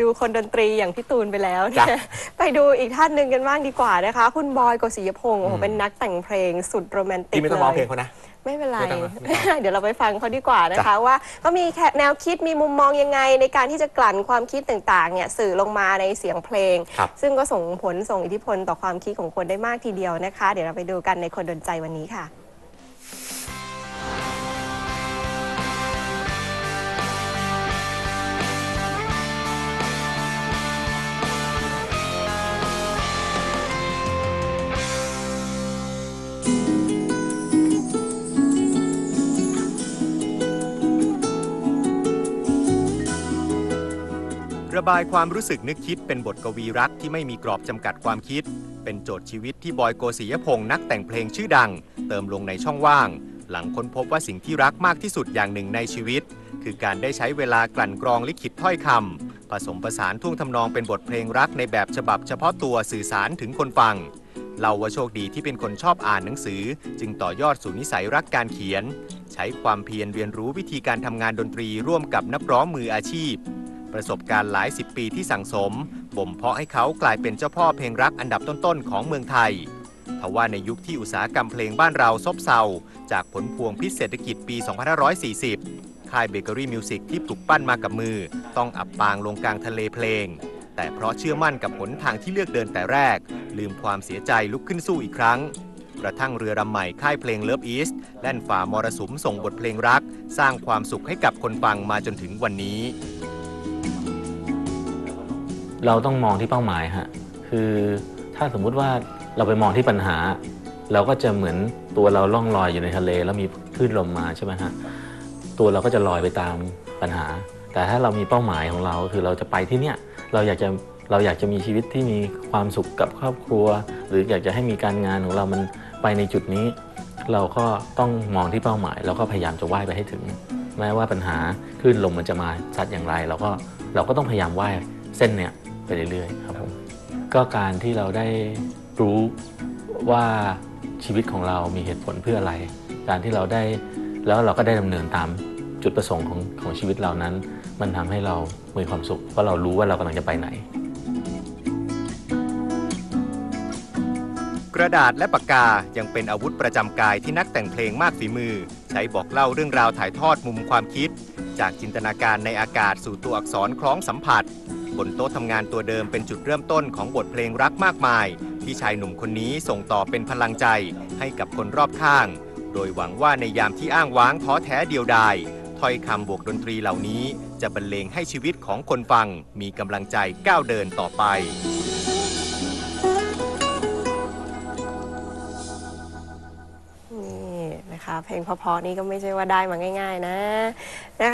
ดูคนดนตรีอย่างพี่ตูนไปแล้วเนี่จ้ะยไปดูอีกท่านหนึ่งกันบ้างดีกว่านะคะ คุณบอยกศิยพงศ์โอ้โหอืมเป็นนักแต่งเพลงสุดโรแมนติกพี่ไม่ต้องร้องเพลงเขานะไม่เป็นไรไม่ต้องนะไม่ต้องเดี๋ยวเราไปฟังเขาดีกว่านะคะจ้ะว่าเขามีแค่แนวคิดมีมุมมองยังไง ในการที่จะกลั่นความคิดต่างๆเนี่ยสื่อลงมาในเสียงเพลงครับซึ่งก็ส่งผลส่งอิทธิพลต่อความคิดของคนได้มากทีเดียวนะคะ เดี๋ยวเราไปดูกันในคนดนใจวันนี้ค่ะ ระบายความรู้สึกนึกคิดเป็นบทกวีรักที่ไม่มีกรอบจำกัดความคิด เป็นโจทย์ชีวิตที่บอยโกศิยพงศ์นักแต่งเพลงชื่อดัง เติมลงในช่องว่าง หลังค้นพบว่าสิ่งที่รักมากที่สุดอย่างหนึ่งในชีวิต คือการได้ใช้เวลากลั่นกรองลิขิตถ้อยคำผสมผสานท่วงทำนองเป็นบทเพลงรักในแบบฉบับเฉพาะตัวสื่อสารถึงคนฟัง เล่าว่าโชคดีที่เป็นคนชอบอ่านหนังสือ จึงต่อยอดสู่นิสัยรักการเขียน ใช้ความเพียรเรียนรู้วิธีการทำงานดนตรีร่วมกับนักร้องมืออาชีพ ประสบการณ์หลายสิบปีที่สั่งสม บ่มเพาะให้เขากลายเป็นเจ้าพ่อเพลงรักอันดับต้นๆของเมืองไทยทว่าในยุคที่อุตสาหกรรมเพลงบ้านเราซบเซา จากผลพวงพิษเศรษฐกิจปี 2540 ค่ายเบเกอรี่มิวสิกที่ปลุกปั้นมากับมือ ต้องอับปางลงกลางทะเลเพลง แต่เพราะเชื่อมั่นกับหนทางที่เลือกเดินแต่แรก ลืมความเสียใจลุกขึ้นสู้อีกครั้ง กระทั่งเรือลำใหม่ค่ายเพลงเลิฟอีสแล่นฝ่ามรสุมส่งบทเพลงรัก สร้างความสุขให้กับคนฟังมาจนถึงวันนี้ เราต้องมองที่เป้าหมายฮะคือถ้าสมมุติว่าเราไปมองที่ปัญหา เราก็จะเหมือนตัวเราล่องลอยอยู่ในทะเล แล้วมีคลื่นลมมาใช่ไหมฮะตัวเราก็จะลอยไปตามปัญหา แต่ถ้าเรามีเป้าหมายของเราคือเราจะไปที่เนี่ยเราอยากจะเราอยากจะมีชีวิตที่มีความสุขกับครอบครัว หรืออยากจะให้มีการงานของเรามันไปในจุดนี้ เราก็ต้องมองที่เป้าหมาย แล้วก็พยายามจะว่ายไปให้ถึง แม้ว่าปัญหาคลื่นลมมันจะมาซัดอย่างไร เราก็เราก็ต้องพยายามว่ายเส้นเนี่ยไปเรื่อยๆครับผมก็การที่เราได้รู้ว่าชีวิตของเรามีเหตุผลเพื่ออะไร การที่เราได้แล้วเราก็ได้ดำเนินตามจุดประสงค์ของของชีวิตเรานั้น มันทำให้เรามีความสุขเพราะเรารู้ว่าเรากำลังจะไปไหน กระดาษและปากกายังเป็นอาวุธประจำกายที่นักแต่งเพลงมากฝีมือ ใช้บอกเล่าเรื่องราวถ่ายทอดมุมความคิด จากจินตนาการในอากาศสู่ตัวอักษรคล้องสัมผัส บนโต๊ะทำงานตัวเดิมเป็นจุดเริ่มต้นของบทเพลงรักมากมาย ที่ชายหนุ่มคนนี้ส่งต่อเป็นพลังใจให้กับคนรอบข้าง โดยหวังว่าในยามที่อ้างว้างท้อแท้เดียวดายถ้อยคำบวกดนตรีเหล่านี้ จะบรรเลงให้ชีวิตของคนฟังมีกำลังใจก้าวเดินต่อไป นี่นะคะ เพลงเพราะๆนี่ก็ไม่ใช่ว่าได้มาง่าย ๆ นะ